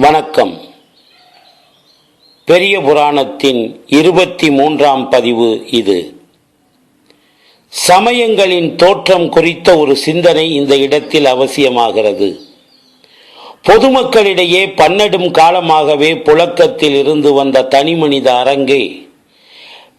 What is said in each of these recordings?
வணக்கம். பெரிய புராணத்தின் இருபத்தி மூன்றாம் பதிவு இது. சமயங்களின் தோற்றம் குறித்த ஒரு சிந்தனை இந்த இடத்தில் அவசியமாகிறது. பொதுமக்களிடையே பன்னெடும் காலமாகவே புழக்கத்தில் இருந்து வந்த தனிமனித அரங்கை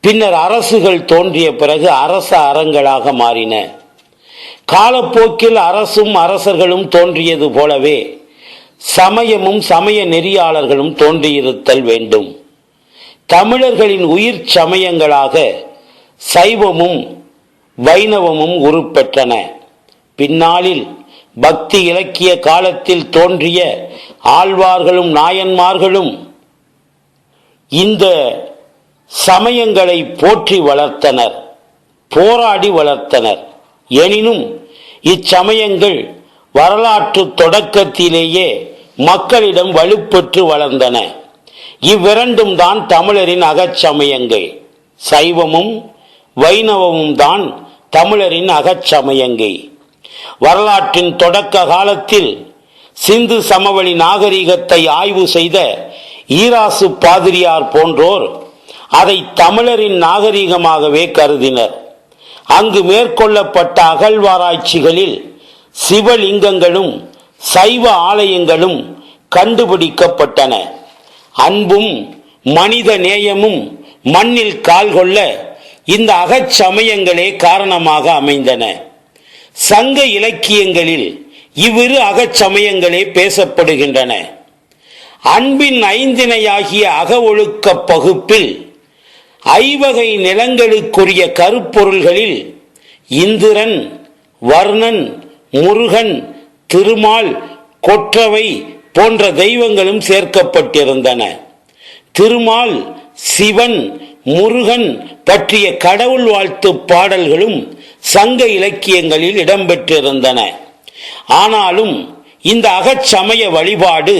பின்னர் அரசுகள் தோன்றிய பிறகு அரச அறங்களாக மாறின. காலப்போக்கில் அரசும் அரசர்களும் தோன்றியது போலவே சமயமும் சமய நெறியாளர்களும் தோன்றியிருத்தல் வேண்டும். தமிழர்களின் உயிர் சமயங்களாக சைவமும் வைணவமும் உருப்பெற்றன. பின்னாளில் பக்தி இலக்கிய காலத்தில் தோன்றிய ஆழ்வார்களும் நாயன்மார்களும் இந்த சமயங்களை போற்றி வளர்த்தனர் போராடி வளர்த்தனர். எனினும் இச்சமயங்கள் வரலாற்று தொடக்கத்திலேயே மக்களிடம் வலுப்பெற்று வளர்ந்தன. இவ்விரண்டும் தான் தமிழரின் அகச்சமயங்கள். சைவமும் வைணவமும் தான் தமிழரின் அகச்சமயங்கை வரலாற்றின் தொடக்க காலத்தில் சிந்து சமவெளி நாகரிகத்தை ஆய்வு செய்த ஈராசு பாதிரியார் போன்றோர் அதை தமிழரின் நாகரிகமாகவே கருதினர். அங்கு மேற்கொள்ளப்பட்ட அகழ்வாராய்ச்சிகளில் சிவலிங்கங்களும் சைவ ஆலயங்களும் கண்டுபிடிக்கப்பட்டன. அன்பும் மனித நேயமும் மண்ணில் கால் கொள்ள இந்த அகச்சமயங்களே காரணமாக அமைந்தன. சங்க இலக்கியங்களில் இவ்விரு அகச்சமயங்களே பேசப்படுகின்றன. அன்பின் ஐந்தினையாகிய அக ஒழுக்க பகுப்பில் ஐவகை நிலங்களுக்குரிய கருப்பொருள்களில் இந்திரன் வர்ணன் முருகன் திருமால் கொற்றவை போன்ற தெய்வங்களும் சேர்க்கப்பட்டிருந்தன. திருமால் சிவன் முருகன் பற்றிய கடவுள் வாழ்த்து பாடல்களும் சங்க இலக்கியங்களில் இடம்பெற்றிருந்தன. ஆனாலும் இந்த அகச்சமய வழிபாடு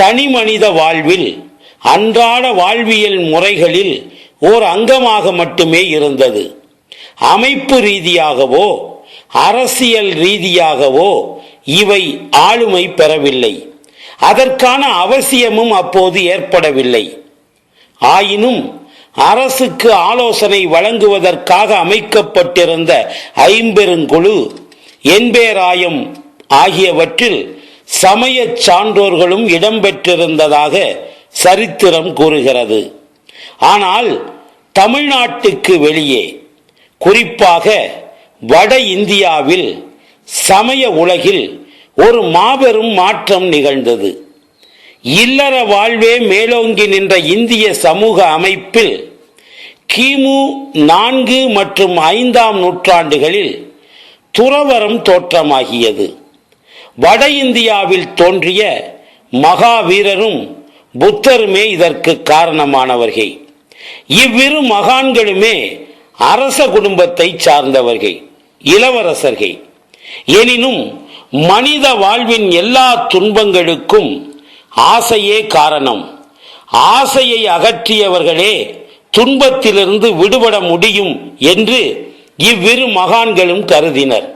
தனி மனித வாழ்வில் அன்றாட வாழ்வியல் முறைகளில் ஓர் அங்கமாக மட்டுமே இருந்தது. அமைப்பு ரீதியாகவோ அரசியல் ரீதியாகவோ இவை ஆளுமை பெறவில்லை. அதற்கான அவசியமும் அப்போது ஏற்படவில்லை. ஆயினும் அரசுக்கு ஆலோசனை வழங்குவதற்காக அமைக்கப்பட்டிருந்த ஐம்பெருங்குழு என்பேராயம் ஆகியவற்றில் சமய சான்றோர்களும் இடம்பெற்றிருந்ததாக சரித்திரம் கூறுகிறது. ஆனால் தமிழ்நாட்டுக்கு வெளியே குறிப்பாக வட இந்தியாவில் சமய உலகில் ஒரு மாபெரும் மாற்றம் நிகழ்ந்தது. இல்லற வாழ்வே மேலோங்கி நின்ற இந்திய சமூக அமைப்பில் கிமு நான்கு மற்றும் ஐந்தாம் நூற்றாண்டுகளில் துறவரம் தோற்றமாகியது. வட இந்தியாவில் தோன்றிய மகாவீரரும் புத்தருமே இதற்கு காரணமானவர்கள். இவ்விரு மகான்களுமே அரச குடும்பத்தை சார்ந்தவர்கள் இளவரசர்கள். எனினும் மனித வாழ்வின் எல்லா துன்பங்களுக்கும் ஆசையே காரணம். ஆசையை அகற்றியவர்களே துன்பத்திலிருந்து விடுபட முடியும் என்று இவ்விரு மகான்களும் கருதினர்.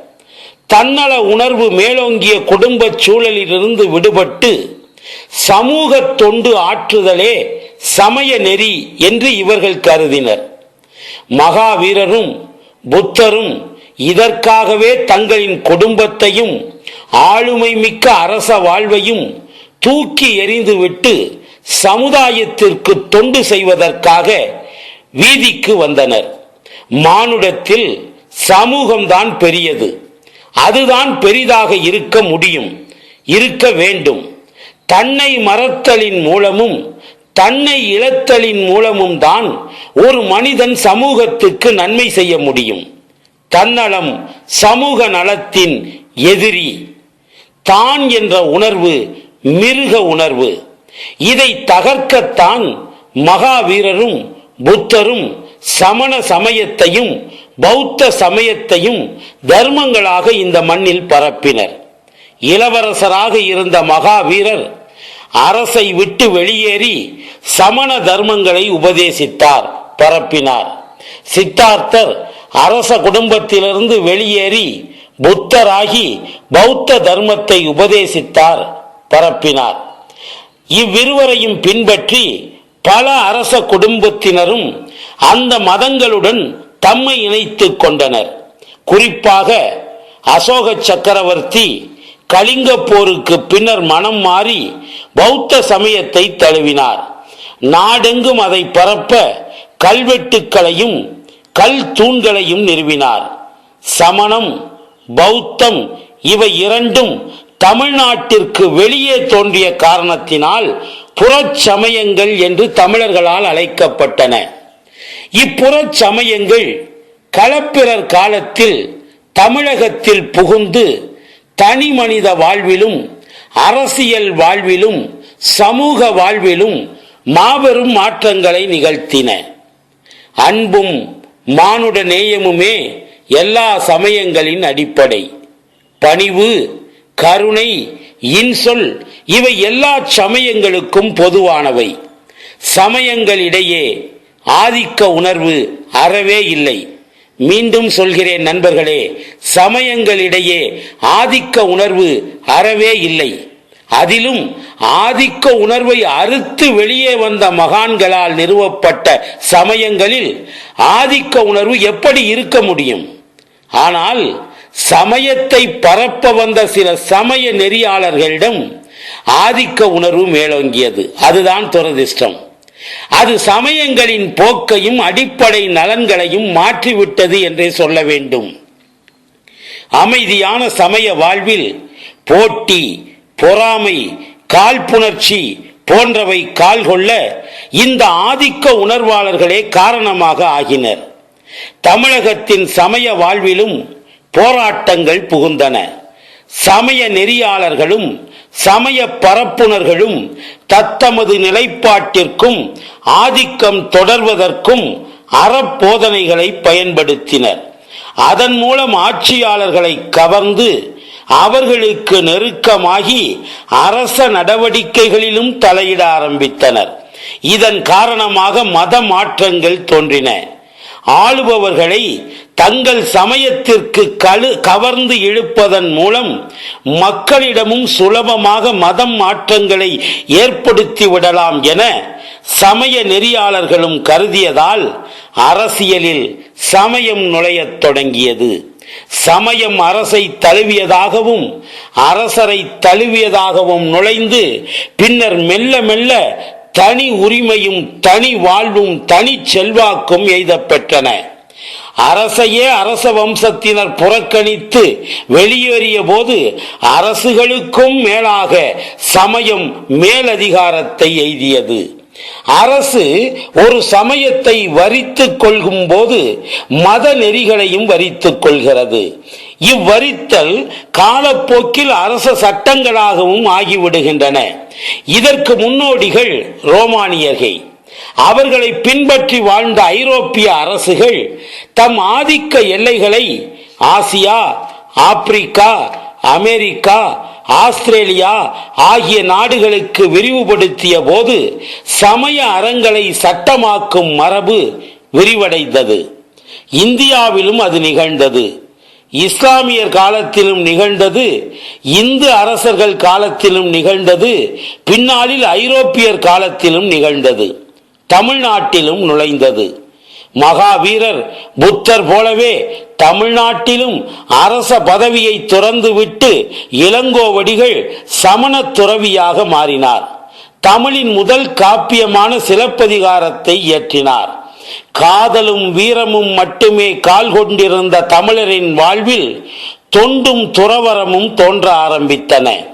தன்னல உணர்வு மேலோங்கிய குடும்ப சூழலிலிருந்து விடுபட்டு சமூக தொண்டு ஆற்றுதலே சமய நெறி என்று இவர்கள் கருதினர். மகாவீரரும் புத்தரும் இதற்காகவே தங்களின் குடும்பத்தையும் ஆளுமை மிக்க அரச வாழ்வையும் தூக்கி எறிந்துவிட்டு சமுதாயத்திற்கு தொண்டு செய்வதற்காக வீதிக்கு வந்தனர். மானுடத்தில் சமூகம்தான் பெரியது. அதுதான் பெரிதாக இருக்க முடியும் இருக்க வேண்டும். தன்னை மறத்தலின் மூலமும் தன்னை இழத்தலின் மூலமும் தான் ஒரு மனிதன் சமூகத்துக்கு நன்மை செய்ய முடியும். தன்னலம் சமூக நலத்தின் எதிரி. தான் என்ற உணர்வு மிருக உணர்வு. இதை தகர்க்கத்தான் மகாவீரரும் புத்தரும் சமண சமயத்தையும் பௌத்த சமயத்தையும் தர்மங்களாக இந்த மண்ணில் பரப்பினர். இளவரசராக இருந்த மகாவீரர் அரசை விட்டு வெளியேறி சமண தர்மங்களை உபதேசித்தார் பரப்பினார். சித்தார்த்தர் அரச குடும்பத்திலிருந்து வெளியேறி புத்தராகி பௌத்த தர்மத்தை உபதேசித்தார் பரப்பினார். இவ்விருவரையும் பின்பற்றி பல அரச குடும்பத்தினரும் அந்த மதங்களுடன் தம்மை இணைத்துக் கொண்டனர். குறிப்பாக அசோக சக்கரவர்த்தி கலிங்க போருக்கு பின்னர் மனம் மாறி பௌத்த சமயத்தை தழுவினார். நாடெங்கும் அதை பரப்ப கல்வெட்டுக்களையும் கல் தூண்களையும் நிறுவினார். சமணம் பௌத்தம் இவை இரண்டும் தமிழ்நாட்டிற்கு வெளியே தோன்றிய காரணத்தினால் புறச்சமயங்கள் என்று தமிழர்களால் அழைக்கப்பட்டன. இப்புறச்சமயங்கள் களப்பிரர் காலத்தில் தமிழகத்தில் புகுந்து தனி மனித வாழ்விலும் அரசியல் வாழ்விலும் சமூக வாழ்விலும் மாபெரும் மாற்றங்களை நிகழ்த்தின. அன்பும் மானுட நேயமுமே எல்லா சமயங்களின் அடிப்படை. பணிவு கருணை இன்சொல் இவை எல்லா சமயங்களுக்கும் பொதுவானவை. சமயங்களிடையே ஆதிக்க உணர்வு அறவே இல்லை. மீண்டும் சொல்கிறேன் நண்பர்களே சமயங்களிடையே ஆதிக்க உணர்வு அறவே இல்லை. அதிலும் ஆதிக்க உணர்வை அறுத்து வெளியே வந்த மகான்களால் நிறுவப்பட்ட சமயங்களில் ஆதிக்க உணர்வு எப்படி இருக்க முடியும்? ஆனால் சமயத்தை பரப்ப வந்த சில சமய நெறியாளர்களிடம் ஆதிக்க உணர்வு மேலோங்கியது. அதுதான் துரதிர்ஷ்டம். அது சமயங்களின் போக்கையும் அடிப்படை நலன்களையும் மாற்றிவிட்டது என்றே சொல்ல வேண்டும். அமைதியான சமய வாழ்வில் போட்டி பொறாமை காழ்ப்புணர்ச்சி போன்றவை கால் கொள்ள இந்த ஆதிக்க உணர்வாளர்களே காரணமாக ஆகினர். தமிழகத்தின் சமய வாழ்விலும் போராட்டங்கள் புகுந்தன. சமய நெறியாளர்களும் சமய பரப்புனர்களும் தத்தமது நிலைப்பாட்டிற்கும் ஆதிக்கம் தொடர்வதற்கும் அறப்போதனைகளை பயன்படுத்தினர். அதன் மூலம் ஆட்சியாளர்களை கவர்ந்து அவர்களுக்கு நெருக்கமாகி அரச நடவடிக்கைகளிலும் தலையிட ஆரம்பித்தனர். இதன் காரணமாக மத மாற்றங்கள் தோன்றின. ஆளுபவர்களை தங்கள் சமயத்திற்கு கழு கவர்ந்து இழுப்பதன் மூலம் மக்களிடமும் சுலபமாக மதம் மாற்றங்களை ஏற்படுத்தி விடலாம் என சமய நெறியாளர்களும் கருதியதால் அரசியலில் சமயம் நுழையத் தொடங்கியது. சமயம் அரசை தழுவியதாகவும் அரசரை தழுவியதாகவும் நுழைந்து பின்னர் மெல்ல மெல்ல தனி உரிமையும் தனி வாழ்வும் தனி செல்வாக்கும் எய்தப்பெற்றன. அரசையே அரச வம்சத்தினர் புறக்கணித்து வெளியேறிய போது அரசுகளுக்கும் மேலாக சமயம் மேலதிகாரத்தை எய்தியது. அரசு ஒரு சமயத்தை வரித்துக் கொள்கும் போது மத நெறிகளையும் வரித்துக் கொள்கிறது. இவ்வரித்தல் காலப்போக்கில் அரச சட்டங்களாகவும் ஆகிவிடுகின்றன. இதற்கு முன்னோடிகள் ரோமானியர்கள். அவர்களை பின்பற்றி வாழ்ந்த ஐரோப்பிய அரசுகள் தம் ஆதிக்க எல்லைகளை ஆசியா ஆப்பிரிக்கா அமெரிக்கா ஆஸ்திரேலியா ஆகிய நாடுகளுக்கு விரிவுபடுத்திய போது சமய அறங்களை சட்டமாக்கும் மரபு விரிவடைந்தது. இந்தியாவிலும் அது நிகழ்ந்தது. இஸ்லாமியர் காலத்திலும் நிகழ்ந்தது இந்து அரசர்கள் காலத்திலும் நிகழ்ந்தது பின்னாளில் ஐரோப்பியர் காலத்திலும் நிகழ்ந்தது தமிழ்நாட்டிலும் நுழைந்தது. மகாவீரர் புத்தர் போலவே தமிழ்நாட்டிலும் அரச பதவியை துறந்துவிட்டு இளங்கோவடிகள் சமண துறவியாக மாறினார். தமிழின் முதல் காப்பியமான சிலப்பதிகாரத்தை இயற்றினார். காதலும் வீரமும் மட்டுமே கால் கொண்டிருந்த தமிழரின் வாழ்வில் தொண்டும் துறவரமும் தோன்ற ஆரம்பித்தன.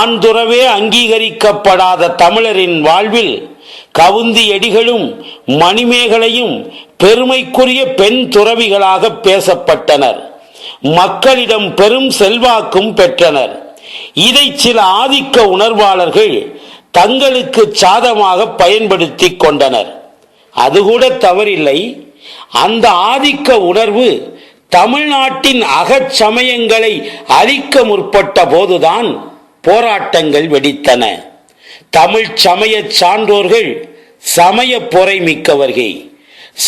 ஆண்துறவே அங்கீகரிக்கப்படாத தமிழரின் வாழ்வில் கவுந்தி எடிகளும் மணிமேகலையும் பெருமைக்குரிய பெண் துறவிகளாக பேசப்பட்டனர். மக்களிடம் பெரும் செல்வாக்கும் பெற்றனர். இதை சில ஆதிக்க உணர்வாளர்கள் தங்களுக்கு சாதமாக பயன்படுத்தி கொண்டனர். அது கூட தவறில்லை. அந்த ஆதிக்க உணர்வு தமிழ்நாட்டின் அகச்சமயங்களை அழிக்க முற்பட்ட போதுதான் போராட்டங்கள் வெடித்தன. தமிழ் சமய சான்றோர்கள் சமய பொறை மிக்கவர்கள்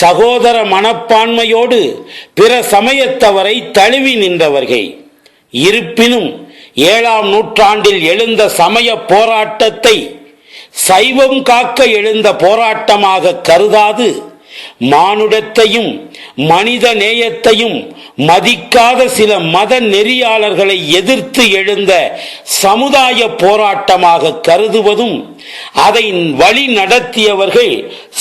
சகோதர மனப்பான்மையோடு பிற சமயத்தவரை தழுவி நின்றவர்கள் இருப்பினும் ஏழாம் நூற்றாண்டில் எழுந்த சமய போராட்டத்தை சைவம் காக்க எழுந்த போராட்டமாக கருதாது. மானுடத்தையும் மனித நேயத்தையும் மதிக்காத சில மத நெறியாளர்களை எதிர்த்து எழுந்த சமுதாய போராட்டமாக கருதுவதும் அதை வழி நடத்தியவர்கள்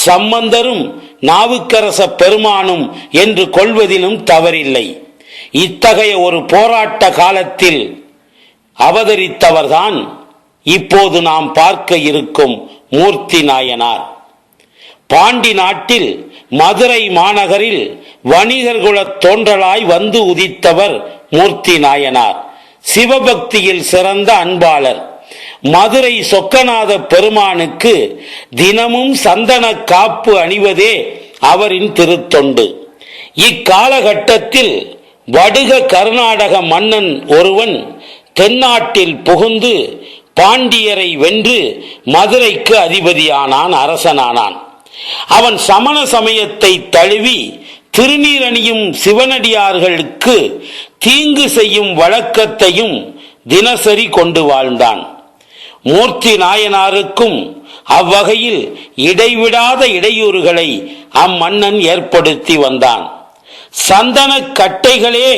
சம்பந்தரும் நாவுக்கரச பெருமானும் என்று கொள்வதிலும் தவறில்லை. இத்தகைய ஒரு போராட்ட காலத்தில் அவதரித்தவர்தான் இப்போது நாம் பார்க்க இருக்கும் மூர்த்தி நாயனார். பாண்டி நாட்டில் மதுரை மாநகரில் வணிகர்குலத் தோன்றலாய் வந்து உதித்தவர் மூர்த்தி நாயனார். சிவபக்தியில் சிறந்த அன்பாளர். மதுரை சொக்கநாத பெருமானுக்கு தினமும் சந்தன காப்பு அணிவதே அவரின் திருத்தொண்டு. இக்காலகட்டத்தில் வடுக கர்நாடக மன்னன் ஒருவன் தென்னாட்டில் புகுந்து பாண்டியரை வென்று மதுரைக்கு அதிபதியானான் அரசனானான். அவன் சமண சமயத்தை தழுவி திருநீரணியும் சிவனடியார்களுக்கு தீங்கு செய்யும் வழக்கத்தையும் தினசரி கொண்டு வாழ்ந்தான். மூர்த்தி நாயனாருக்கும் அவ்வகையில் இடைவிடாத இடையூறுகளை அம்மன்னன் ஏற்படுத்தி வந்தான். சந்தன கட்டைகளே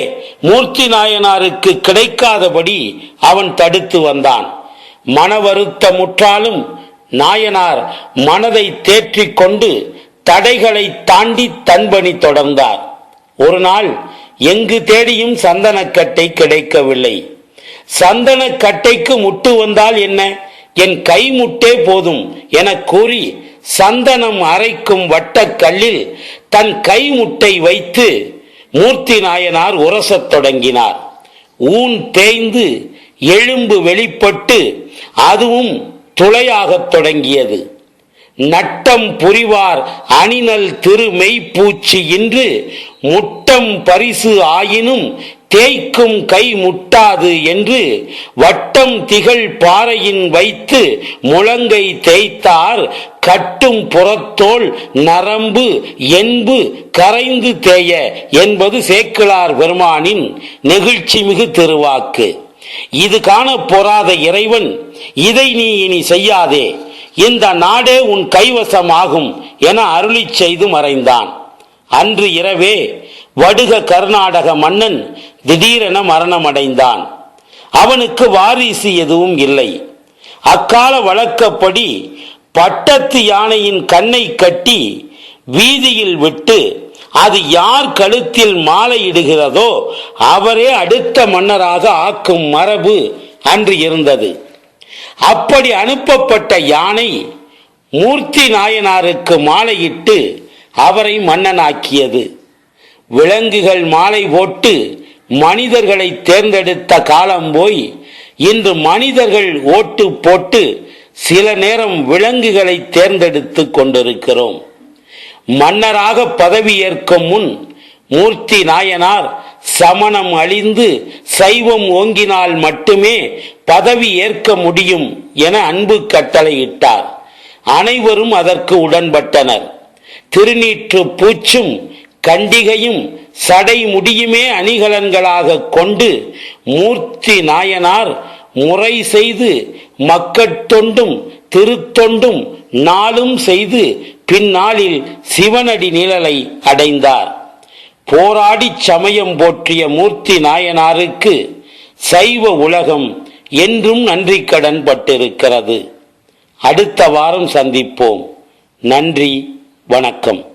மூர்த்தி நாயனாருக்கு கிடைக்காதபடி அவன் தடுத்து வந்தான். மன வருத்தமுற்றாலும் நாயனார் மனதை தேற்றிக் கொண்டு தடைகளை தாண்டி தன்பணி தொடர்ந்தார். ஒரு நாள் எங்கு தேடியும் சந்தனக்கட்டை கிடைக்கவில்லை. சந்தனக்கட்டைக்கு முட்டு வந்தால் என்ன? என் கை முட்டே போதும் என கூறி சந்தனம் அரைக்கும் வட்டக்கல்லில் தன் கை முட்டை வைத்து மூர்த்தி நாயனார் உரசத் தொடங்கினார். ஊன் தேய்ந்து எலும்பு வெளிப்பட்டு அதுவும் துளையாகத் தொடங்கியது. நட்டம் புரிவார் அணிநல் திருமெய்ப்பூச்சி இன்று முட்டம் பரிசு ஆயினும் தேய்க்கும் கை முட்டாது என்று வட்டம் திகழ் பாறையின் வைத்து முழங்கை தேய்த்தார் கட்டும் புறத்தோல் நரம்பு என்பு கரைந்து தேய என்பது சேக்கிழார் பெருமானின் நெகிழ்ச்சி மிகு திருவாக்கு. இது காண பொறாத இறைவன் இதை நீ இனி செய்யாதே. இந்த நாடே உன் கைவசமாகும் என அருளிச் செய்து மறைந்தான். அன்று இரவே வடுக கர்நாடக மன்னன் திடீரென மரணமடைந்தான். அவனுக்கு வாரிசு எதுவும் இல்லை. அக்கால வழக்கப்படி பட்டத்து யானையின் கண்ணை கட்டி வீதியில் விட்டு அது யார் கழுத்தில் மாலையிடுகிறதோ அவரே அடுத்த மன்னராக ஆக்கும் மரபு அன்று இருந்தது. அப்படி அனுப்பப்பட்ட யானை மூர்த்தி நாயனாருக்கு மாலையிட்டு அவரை மன்னனாக்கியது. விலங்குகள் மாலை போட்டு மனிதர்களை தேர்ந்தெடுத்த காலம் போய் இன்று மனிதர்கள் ஓட்டு போட்டு சில நேரம் விலங்குகளை தேர்ந்தெடுத்து கொண்டிருக்கிறோம். மன்னராக பதவியேற்கும் முன் மூர்த்தி நாயனார் சமணம் அழிந்து சைவம் ஓங்கினால் மட்டுமே பதவி ஏற்க முடியும் என அன்பு கட்டளையிட்டார். அனைவரும் அதற்கு உடன்பட்டனர். திருநீற்று பூச்சும் கண்டிகையும் சடை முடியுமே அணிகலன்களாக கொண்டு மூர்த்தி நாயனார் முறை செய்து மக்கட்தொண்டும் திருத்தொண்டும் நாளும் செய்து பின்னாளில் சிவனடி நிழலை அடைந்தார். போராடிச் சமயம் போற்றிய மூர்த்தி நாயனாருக்கு சைவ உலகம் என்றும் நன்றி கடன் பட்டிருக்கிறது. அடுத்த வாரம் சந்திப்போம். நன்றி வணக்கம்.